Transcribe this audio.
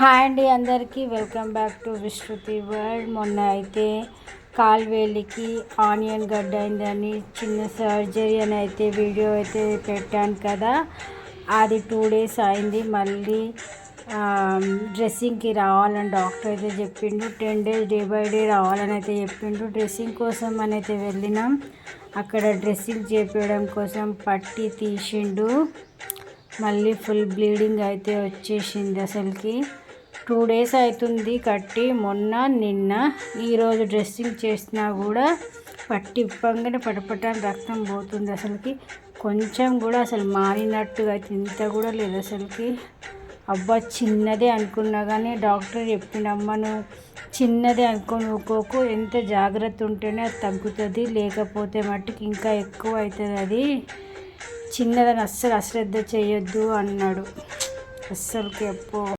Hi అండి అందరికీ. Welcome back to Vishruti world మొన్న అయితే కాల్వేలికి ఆనియన్ గడ్డ అయిందని చిన్న సర్జరీ అని అయితే వీడియో అయితే పెట్టాను కదా. అది టూ డేస్ అయింది. మళ్ళీ డ్రెస్సింగ్కి రావాలని డాక్టర్ అయితే చెప్పిండు. Ten days day by day రావాలని అయితే చెప్పిండు. డ్రెస్సింగ్ కోసం అని అయితే వెళ్ళినాం. అక్కడ డ్రెస్సింగ్ చేపించడం కోసం పట్టి తీసిండు. మళ్ళీ ఫుల్ బ్లీడింగ్ అయితే వచ్చేసింది అసలుకి. టూ డేస్ అవుతుంది కట్టి మొన్న నిన్న ఈరోజు డ్రెస్సింగ్ చేసినా కూడా పట్టి ఇప్పంగానే పటపటాన్ని రక్తం పోతుంది అసలుకి. కొంచెం కూడా అసలు మారినట్టుగా అయితే ఇంత కూడా లేదు అసలుకి. అబ్బా చిన్నదే అనుకున్నా కానీ డాక్టర్ చెప్పినమ్మను నువ్వు చిన్నదే అనుకొని ఊకోకు ఎంత జాగ్రత్త ఉంటేనే అది తగ్గుతుంది లేకపోతే మట్టుకు ఇంకా ఎక్కువ అవుతుంది అది. చిన్నదని అస్సలు అశ్రద్ధ చేయొద్దు అన్నాడు. అస్సలుకి అప్పో